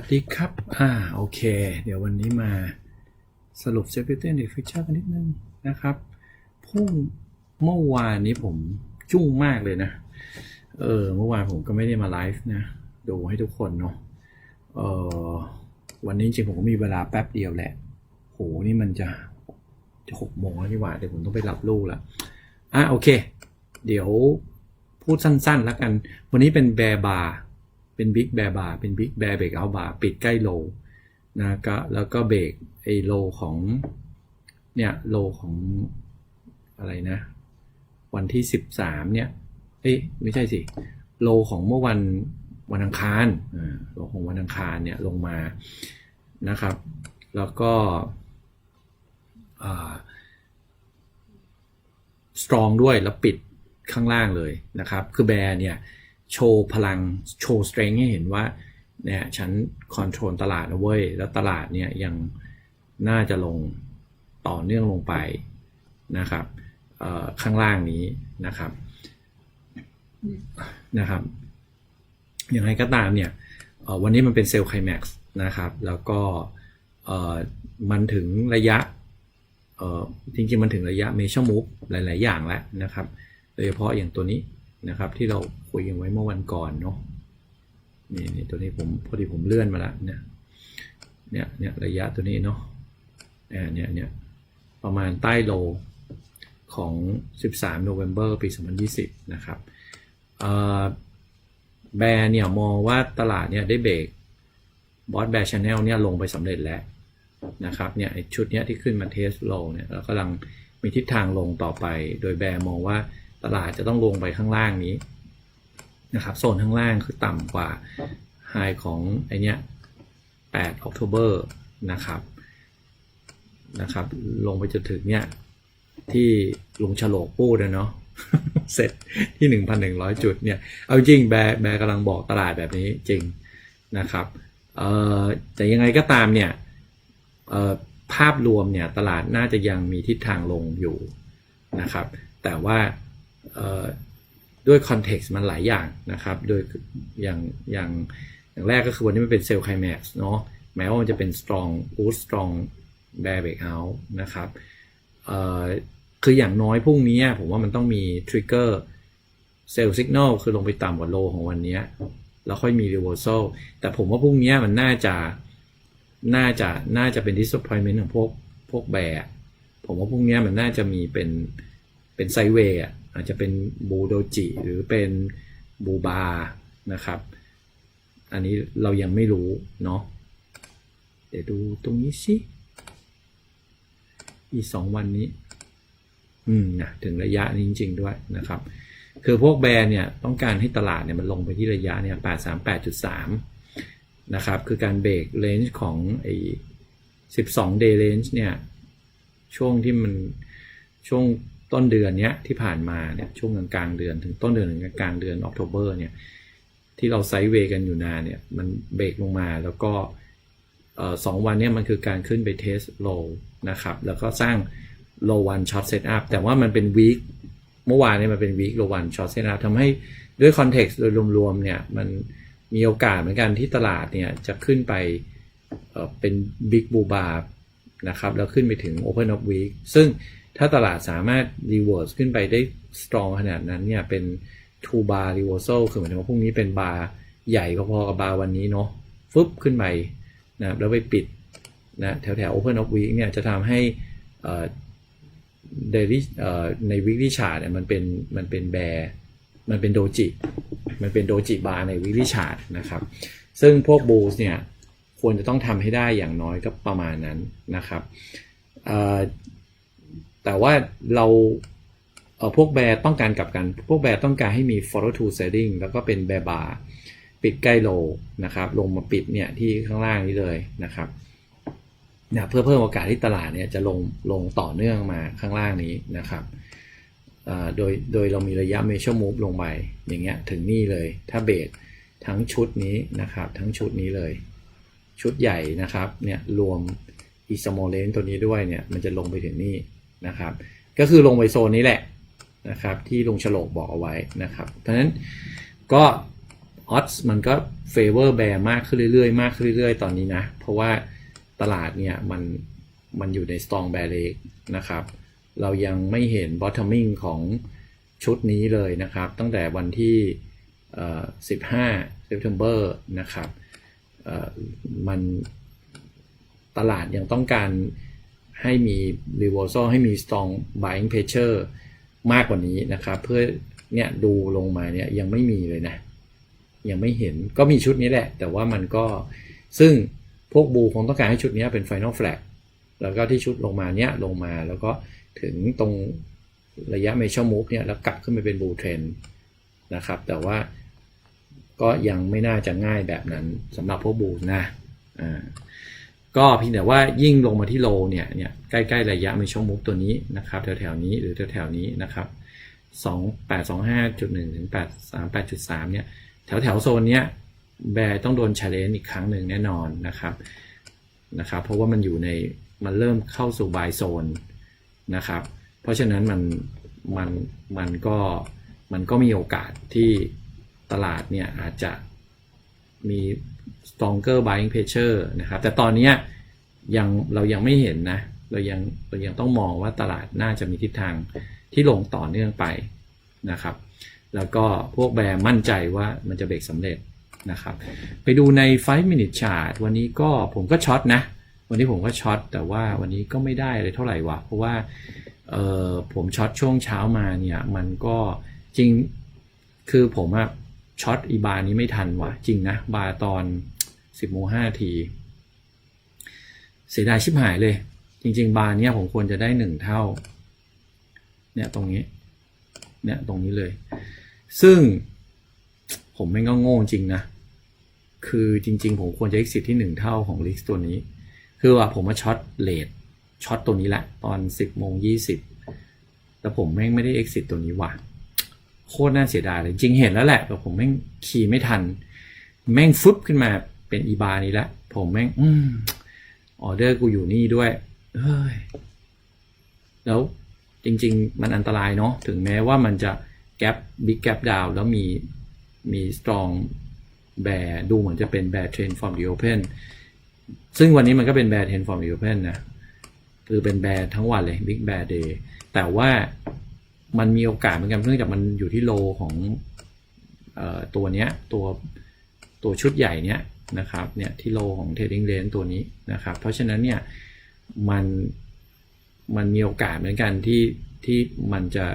วัสดีครับ อ่า โอเค เดี๋ยววันนี้มาสรุป Security and Feature กันนิดนึงนะครับพุ่งเมื่อวานนี้ผมจุ้งมากเลยนะ เออ เมื่อวานผมก็ไม่ได้มาไลฟ์นะ ดูให้ทุกคนเนาะ เออวันนี้จริงผมก็มีเวลาแป๊บเดียวแหละ โห นี่มันจะจะหกโมงแล้วนี่หว่า เดี๋ยวผมต้องไปรับลูกล้วอะโอเค เดี๋ยวพูดสั้นๆแล้วกัน วันนี้เป็นแบร์บาร์ เป็นบิ๊กแบร์บาร์เป็นบิ๊กแบร์เบรกเอาบาร์ปิดใกล้โลนะก็แล้วก็เบรกไอโลของเนี่ยโลของอะไรนะ วันที่สิบสามเนี่ยเอ้ยไม่ใช่สิโลของเมื่อวันวันอังคารอ่าโลของวันอังคารเนี่ยลงมานะครับ แล้วก็สตรองด้วยแล้วปิดข้างล่างเลยนะครับ คือแบร์เนี่ย โชว์พลังโชว์สเตรงให้เห็นว่าเนี่ยฉันคอนโทรลตลาดนะเว้ย แล้วตลาดเนี่ยยังน่าจะลงต่อเนื่องลงไปนะครับข้างล่างนี้นะครับนะครับอย่างไรก็ตามเนี่ยวันนี้มันเป็นเซลล์ไคลแม็กซ์นะครับแล้วก็มันถึงระยะจริงๆ มันถึงระยะเมชั่มูฟหลาย ๆ อย่างแล้วนะครับ โดยเฉพาะอย่างตัวนี้ นะครับ ที่เราคุยกันไว้เมื่อวันก่อนเนาะนี่นี่ตัวนี้ผมพอดีผมเลื่อนมาแล้วเนี่ยเนี่ยเนี่ยระยะตัวนี้เนาะเนี่ยเนี่ยเนี่ยประมาณใต้โลของ 13 โนเวม ber ปี 2020 นะครับแบร์เนี่ยมองว่าตลาดเนี่ยได้เบรกบอสแบร์ชาแนลเนี่ยลงไปสำเร็จแล้วนะครับเนี่ยชุดเนี้ยที่ขึ้นมาเทสโลเนี่ยเรากำลังมีทิศทางลงต่อไป โดยแบร์มองว่า ตลาดจะต้องลงไปข้างล่างนี้นะครับโซนข้างล่างคือต่ำกว่าไฮของไอเนี้ย8 October นะครับนะครับ ลงไปจนถึงเนี้ยที่ลุงฉลกพูดนะเนาะเสร็จที่ 1,100 จุดเนี่ย เอาจริงแบร์แบร์กำลังบอกตลาดแบบนี้จริงนะครับเอ่อแต่ยังไงก็ตามเนี่ยเอ่อภาพรวมเนี่ยตลาดน่าจะยังมีทิศทางลงอยู่นะครับ แต่ว่า ด้วยคอนเท็กซ์มันหลายอย่างนะครับ โดยอย่างอย่างอย่างแรกก็คือวันนี้มันเป็นเซลล์ไคลแม็กซ์เนาะแม้ว่ามันจะเป็นสตรองบูสตรองแบร์เบรกเอาท์นะครับคืออย่างน้อยพรุ่งนี้ผมว่ามันต้องมีทริกเกอร์เซลล์สัญญาณคือลงไปต่ำกว่าโลของวันนี้ แล้วค่อยมีรีเวอร์ซลแต่ผมว่าพรุ่งนี้มันน่าจะน่าจะน่าจะเป็น disappointment ของพวกพวกแบร์ผมว่าพรุ่งนี้มันน่าจะมีเป็นเป็นไซเวย์ อาจจะเป็นบูโดจิ หรือเป็นบูบานะครับ อันนี้เรายังไม่รู้เนาะเดี๋ยวดูตรงนี้สิ อีสองวันนี้ อืมนะถึงระยะนี้จริง ๆ ด้วยนะครับ คือพวกแบรนด์เนี่ยต้องการให้ตลาดเนี่ยมันลงไปที่ระยะเนี่ยแปดสามแปดจุดสามนะครับ คือการเบรกเลนจ์ของไอ้สิบสองเดย์เลนจ์เนี่ย ช่วงที่มันช่วง ต้นเดือนเนี้ยที่ผ่านมาเนี่ยช่วงกลางเดือน ถึงต้นเดือนถึงกลางเดือนออกโทเบอร์เนี่ยที่เราไซด์เวย์กันอยู่นานเนี่ยมันเบรกลงมาแล้วก็สองวันเนี่ยมันคือการขึ้นไปเทสโลนะครับ แล้วก็สร้างโลวันช็อตเซตอัพแต่ว่ามันเป็นวีคเมื่อวานเนี่ยมันเป็นวีคโลวันช็อตเซตอัพทำให้ด้วยคอนเท็กซ์โดยรวมๆเนี่ยมันมีโอกาสเหมือนกันที่ตลาดเนี่ยจะขึ้นไปเป็นบิ๊กบูบาร์นะครับแล้วขึ้นไปถึง Open of Week ซึ่ง ถ้าตลาดสามารถ reverse ขึ้นไปได้ strong ขนาดนั้นเนี่ยเป็น two bar reversal คือหมายถึงว่าพรุ่งนี้เป็นบาร์ใหญ่พอๆกับบาร์วันนี้เนาะฟึบขึ้นไปนะแล้วไปปิดนะแถวแถว Open of Week เนี่ยจะทำให้เดลี่ใน weekly chart เนี่ยมันเป็นมันเป็นแบร์มันเป็นโดจิ มันเป็นโดจิบาร์ใน weekly chart นะครับ ซึ่งพวกบูสเนี่ยควรจะต้องทำให้ได้อย่างน้อยก็ประมาณนั้นนะครับ แต่ว่าเราเออพวกแบร์ต้องการกลับกัน พวกแบร์ต้องการให้มี follow to setting แล้วก็เป็นแบร์บาร์ปิดใกล้โลนะครับ ลงมาปิดเนี่ยที่ข้างล่างนี้เลยนะครับนะเพื่อเพิ่มโอกาสที่ตลาดเนี่ยจะลงลงต่อเนื่องมาข้างล่างนี้นะครับโดยโดยเรามีระยะ measure move ลงไปอย่างเงี้ยถึงนี่เลยถ้าเบสทั้งชุดนี้นะครับทั้งชุดนี้เลย ชุดใหญ่นะครับเนี่ยรวมอีสโมเลนตัวนี้ด้วยเนี่ยมันจะลงไปถึงนี่ นะครับ ก็คือลงไปโซนนี้แหละนะครับ ที่ลุงฉลกบอกเอาไว้นะครับเพราะฉะนั้นก็ออ s มันก็เฟเวอร์แบร์มากขึ้นเรื่อยๆ มากขึ้นเรื่อยๆ ตอนนี้นะ เพราะว่าตลาดเนี่ยมันมันอยู่ใน strong bear leg นะครับ เรายังไม่เห็น bottoming ของชุดนี้เลยนะครับ ตั้งแต่วันที่เอ่อ15 September นะครับมันตลาดยังต้องการ ให้มี reversal ให้มี strong buying pressure มากกว่านี้นะครับเพื่อเนี่ยดูลงมาเนี่ยยังไม่มีเลยนะ ยังไม่เห็นก็มีชุดนี้แหละ แต่ว่ามันก็ซึ่งพวกบูคงต้องการให้ชุดนี้เป็น Final Flag แล้วก็ที่ชุดลงมาเนี้ยลงมาแล้วก็ถึงตรงระยะ Major Move เนี่ยแล้วกลับขึ้นไปเป็นบูเทรนนะครับ แต่ว่าก็ยังไม่น่าจะง่ายแบบนั้นสำหรับพวกบูนะอ่า ก็เพียงแต่ว่ายิ่งลงมาที่โลเนี่ยเนี่ยใกล้ๆระยะ Major Move ตัวนี้นะครับแถวๆนี้หรือแถวๆนี้นะครับ2825.1ถึง838.3เนี่ยแถวแถวๆโซนเนี้ยแบร์ต้องโดน challenge อีกครั้งหนึ่งแน่นอนนะครับนะครับ เพราะว่ามันอยู่ในมันเริ่มเข้าสู่บายโซนนะครับ เพราะฉะนั้นมันมันมันก็มันก็มีโอกาสที่ตลาดเนี่ยอาจจะมี stronger buying pressure นะครับ แต่ตอนนี้ยังเรายังไม่เห็นนะ เรายังเรายังต้องมองว่าตลาดน่าจะมีทิศทางที่ลงต่อเนื่องไปนะครับ แล้วก็พวกแบร์มั่นใจว่ามันจะเบรกสำเร็จนะครับ ไปดูใน 5 minute chart วันนี้ก็ผมก็ช็อตนะ วันนี้ผมก็ช็อตแต่ว่าวันนี้ก็ไม่ได้เลยเท่าไหร่วะ เพราะว่าผมช็อตช่วงเช้ามาเนี่ยมันก็จริงคือผมอะช็อตอีบาร์นี้ไม่ทันวะจริงนะ บาร์ตอน 10โมง5ที เสียดายชิบหายเลย จริง ๆ บาร์เนี้ยผมควรจะได้หนึ่งเท่า เนี่ยตรงนี้ เนี่ยตรงนี้เลย ซึ่งผมไม่งก็โง่จริงนะ คือจริง ๆ ผมควรจะ exit ที่หนึ่งเท่าของลิสตัวนี้ คือว่าผมมาช็อตเลทช็อตตัวนี้แหละ ตอน 10โมง20 แต่ผมแม่งไม่ได้ exit ตัวนี้ว่ะโคตรน่าเสียดายเลย จริงเห็นแล้วแหละแต่ผมแม่งขี่ไม่ทัน แม่งฟึบขึ้นมา เป็นอีบานี้ละผมแม่งอืมออเดอร์กูอยู่นี่ด้วยเฮ้ยแล้วจริง ๆ มันอันตรายเนาะถึงแม้ว่ามันจะแก p บิ๊กแก p ดาวแล้วมีมี strong bear ดูเหมือนจะเป็น bear trend from the open ซึ่งวันนี้มันก็เป็น bear trend from the open นะคือเป็น bear ทั้งวันเลย big bear day แต่ว่ามันมีโอกาสเหมือนกันเนื่องจากมันอยู่ที่โลของออตัวเนี้ยตัวตัวชุดใหญ่เนี้ย นะครับเนี่ยที่โลของ trading range ตัวนี้นะครับ เพราะฉะนั้นเนี่ยมันมันมีโอกาสเหมือนกันที่ที่มันจะ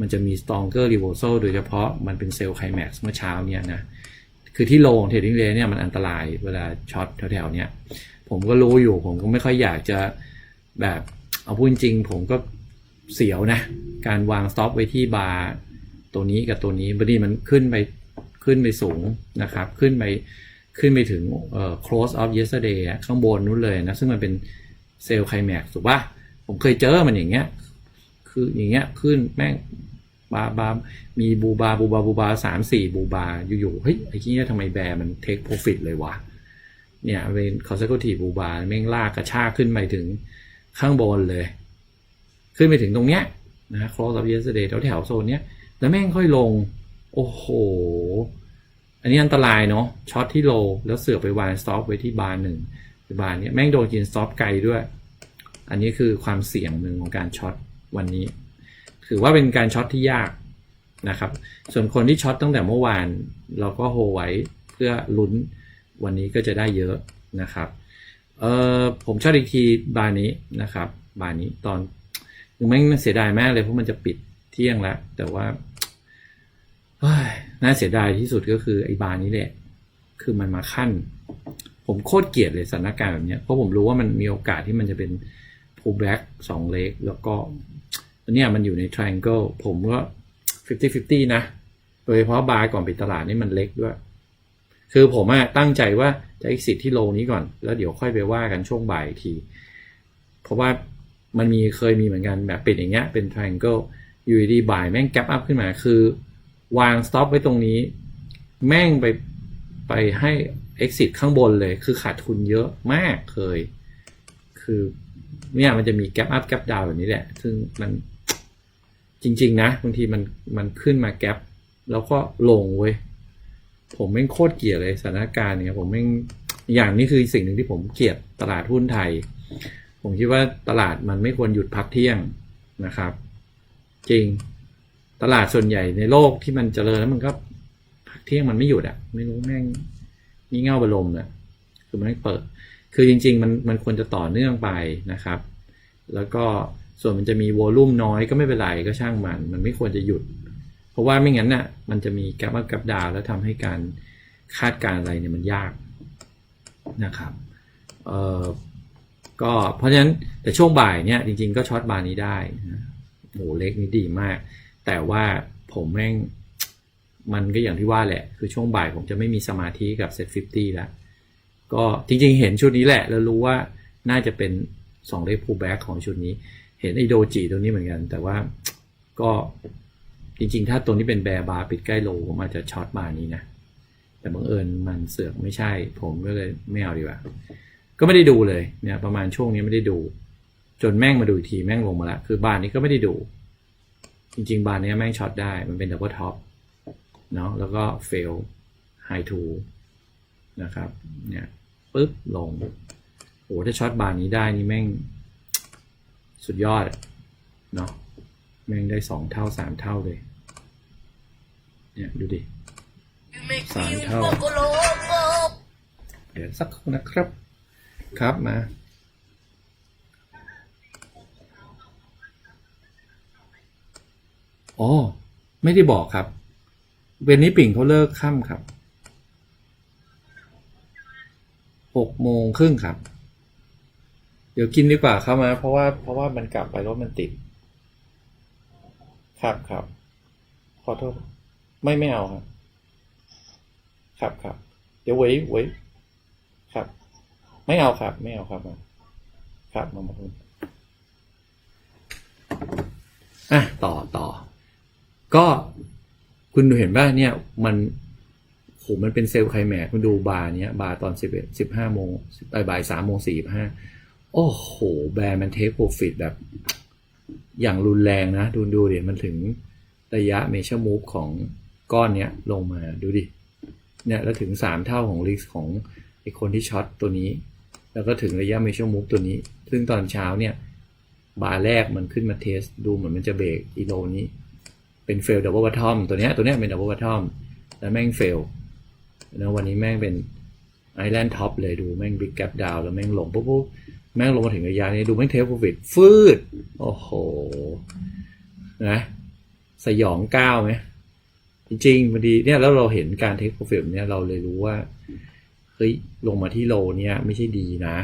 มันจะมี stronger reversal โดยเฉพาะมันเป็นเซลล์ไคลแม็กซ์เมื่อเช้าเนี่ยนะคือที่โลของเทรดดิ้งเรนเนี่ยมันอันตรายเวลาช็อตแถวๆเนี่ยผมก็รู้อยู่ผมก็ไม่ค่อยอยากจะแบบเอาพูดจริงผมก็เสียวนะ การวางสต็อปไว้ที่บาร์ตัวนี้กับตัวนี้บางทีมันขึ้นไปขึ้นไปสูงนะครับ ขึ้นไป ขึ้นไปถึง close of yesterday ข้างบนนู้นเลยนะ ซึ่งมันเป็นเซลล์ไคลแม็กซ์ถูกปะผมเคยเจอมันอย่างเงี้ย คืออย่างเงี้ยขึ้นแม่งบาบามีบูบาบูบาบูบาสามสี่บูบาอยู่ๆเฮ้ยไอ้ที่นี่ทำไมแบร์มันเทคโปรฟิตเลยวะเนี่ยเป็นคอสเซ c ทีบูบาแม่งลากกระชากขึ้นไปถึงข้างบนเลย ขึ้นไปถึงตรงเนี้ยนะ close of yesterday แถวแถวโซนเนี้ย แล้วแม่งค่อยลง โอ้โห อันนี้อันตรายเนาะช็อตที่โลแล้วเสือไปวางสต็อปไว้ที่บาร์หนึ่งบาร์เนี้ยแม่งโดนกินสต็อปไกลด้วย อันนี้คือความเสี่ยงหนึ่งของการช็อตวันนี้ ถือว่าเป็นการช็อตที่ยากนะครับ ส่วนคนที่ช็อตตั้งแต่เมื่อวาน เราก็โฮไว้เพื่อลุ้นวันนี้ก็จะได้เยอะนะครับเออผมช็อตอีกทีบาร์นี้นะครับบาร์นี้ตอนยังไม่งเสียดายมากเลยเพราะมันจะปิดเที่ยงแล้วแต่ว่า น่าเสียดายที่สุดก็คือไอ้บาร์นี้แหละ คือมันมาขั้น ผมโคตรเกลียดเลยสถานการณ์แบบเนี้ยเพราะผมรู้ว่ามันมีโอกาสที่มันจะเป็น pull back สองเล็กแล้วก็เนี่ยมันอยู่ใน triangle ผมก็ 50-50 นะ โดยเฉพาะบาร์ก่อนปิดตลาดนี่มันเล็กด้วย คือผมอะตั้งใจว่าจะ exit ที่โลนี้ก่อน แล้วเดี๋ยวค่อยไปว่ากันช่วงบ่ายที เพราะว่ามันมีเคยมีเหมือนกันแบบปิดอย่างเงี้ยเป็น triangle อยู่ดีบ่ายแม่ง gap up ขึ้นมา คือ วาง stop ไว้ตรงนี้ แม่งไปไปให้ exit ข้างบนเลย คือขาดทุนเยอะมากเคย คือเนี่ยมันจะมี gap up gap down แบบนี้แหละ ซึ่งมันจริง ๆ นะบางทีมันมันขึ้นมา gap แล้วก็ลงเว้ย ผมแม่งโคตรเกลียดเลยสถานการณ์เนี่ยผมแม่งอย่างนี้คือสิ่งหนึ่งที่ผมเกลียดตลาดหุ้นไทย ผมคิดว่าตลาดมันไม่ควรหยุดพักเที่ยงนะครับ จริง ตลาดส่วนใหญ่ในโลกที่มันเจริญแล้วมันก็พักเที่ยงมันไม่หยุดอะไม่รู้แม่งงี่เง่าบรมอะคือมันไม่เปิด คือจริง ๆ มันมันควรจะต่อเนื่องไปนะครับ แล้วก็ส่วนมันจะมีวอลุ่มน้อยก็ไม่เป็นไรก็ช่างมัน มันไม่ควรจะหยุด เพราะว่าไม่งั้นน่ะมันจะมีแกลบอัพแกลบดาวแล้วทำให้การคาดการณ์อะไรเนี่ยมันยากนะครับเอ่อก็เพราะฉะนั้นแต่ช่วงบ่ายเนี่ยจริง ๆ ก็ช็อตบาร์นี้ได้นะโหเล็กนี่ดีมาก แต่ว่าผมแม่งมันก็อย่างที่ว่าแหละ คือช่วงบ่ายผมจะไม่มีสมาธิกับเซตฟิฟตี้แล้วก็จริงๆเห็นชุดนี้แหละ แล้วรู้ว่าน่าจะเป็นสองเลขพูแบ็กของชุดนี้ เห็นไอโดจิตัวนี้เหมือนกัน แต่ว่าก็จริงๆ ถ้าตัวนี้เป็นแบร์บาร์ปิดใกล้โลผมอาจจะช็อตบานี้นะ แต่บังเอิญมันเสือกไม่ใช่ ผมก็เลยไม่เอาดีกว่า ก็ไม่ได้ดูเลยเนี่ยประมาณช่วงนี้ไม่ได้ดู จนแม่งมาดูอีกทีแม่งลงมาละคือบาร์นี้ก็ไม่ได้ดู จริง ๆ บาร์นี้แม่งช็อตได้มันเป็นดับเบิลท็อปเนาะแล้วก็เฟลไฮทูนะครับเนี่ยปึ๊บลงโอ้ถ้าช็อตบาร์นี้ได้นี่แม่งสุดยอดเนาะแม่งได้สองเท่าสามเท่าเลยเนี่ยดูดิสามเท่า เดี๋ยวสักครู่นะครับ ครับมา อ๋อ ไม่ได้บอกครับ เวนนี้ปิ่งเขาเลิกค่ำครับหกโมงครึ่งครับ เดี๋ยวกินดีกว่าเข้ามา เพราะว่าเพราะว่ามันกลับไปรถมันติด ครับครับ ขอโทษ ไม่ไม่เอาครับ ครับครับ เดี๋ยวไว้ไว้ครับ ไม่เอาครับ ไม่เอาครับมาครับมามาคุณอะ ต่อต่อ ก็คุณดูเห็นป่ะเนี่ยมันโหมันเป็นเซลล์ไคลแมกคุณดูบาร์เนี้ยบาร์ตอนสิบเอ็ดสิบห้าโมงบ่ายสามโมงสี่ห้าโอ้โห แบรนด์มันเทคโปรฟิตแบบ อย่างรุนแรงนะ ดูดูเดี๋ยวมันถึงระยะเมเชอร์มูฟของก้อนเนี้ยลงมาดูดิ เนี่ยแล้วถึงสามเท่าของลิสของไอคนที่ช็อตตัวนี้ แล้วก็ถึงระยะเมเชอร์มูฟตัวนี้ ซึ่งตอนเช้าเนี่ย บาร์แรกมันขึ้นมาเทส ดูเหมือนมันจะเบรกอีโลนี้ เป็นเฟลดับเบิลบัตทอมตัวเนี้ยตัวเนี้ยเป็นดับเบิลบัตทอมแล้วแม่งเฟลแล้ววันนี้แม่งเป็นไอแลนด์ท็อปเลยดูแม่งบิ๊กแกปดาวแล้วแม่งลงปุ๊บปุ๊บแม่งลงมาถึงระยะนี้ดูแม่งเทปโปรฟิตฟืด โอ้โหนะสยองก้าวไหมจริงๆพอดีเนี่ยแล้วเราเห็นการเทคโปรฟิตเนี่ยเราเลยรู้ว่าเฮ้ยลงมาที่โลเนี่ยไม่ใช่ดีนะ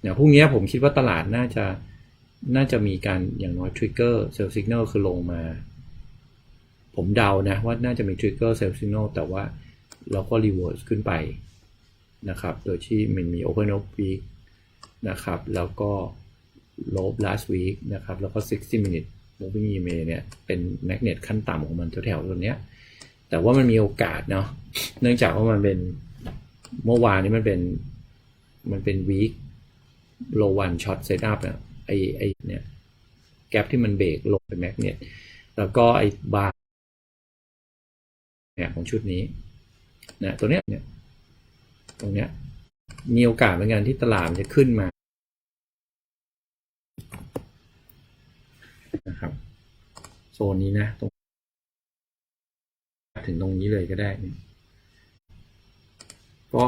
เนี่ยพรุ่งนี้ผมคิดว่าตลาดน่าจะน่าจะมีการอย่างน้อยทริกเกอร์เซลล์สัญญาณคือลงมา ผมเดานะว่าน่าจะมีทริกเกอร์เซลล์สัญญาณแต่ว่าเราก็รีเวิร์สขึ้นไปนะครับ โดยที่มันมี Open Up Week นะครับ แล้วก็ Low Last Week นะครับ แล้วก็ 60 Minute Moving EMA เนี่ย เป็นแมกเนตขั้นต่ำของมันแถวๆตัวเนี้ย แต่ว่ามันมีโอกาสเนาะ เนื่องจากว่ามันเป็นเมื่อวานนี้มันเป็น มันเป็นวีคโลวันช็อตเซตอัพเนี่ยไอไอเนี่ย แกลบที่มันเบรกลงเป็นแมกเนตแล้วก็ไอบาร์ เนี่ยของชุดนี้นะตัวเนี้ยเนี่ยตรงเนี้ยมีโอกาสเหมือนกันที่ตลาดมันจะขึ้นมานะครับโซนนี้นะตรงถึงตรงนี้เลยก็ได้ ก็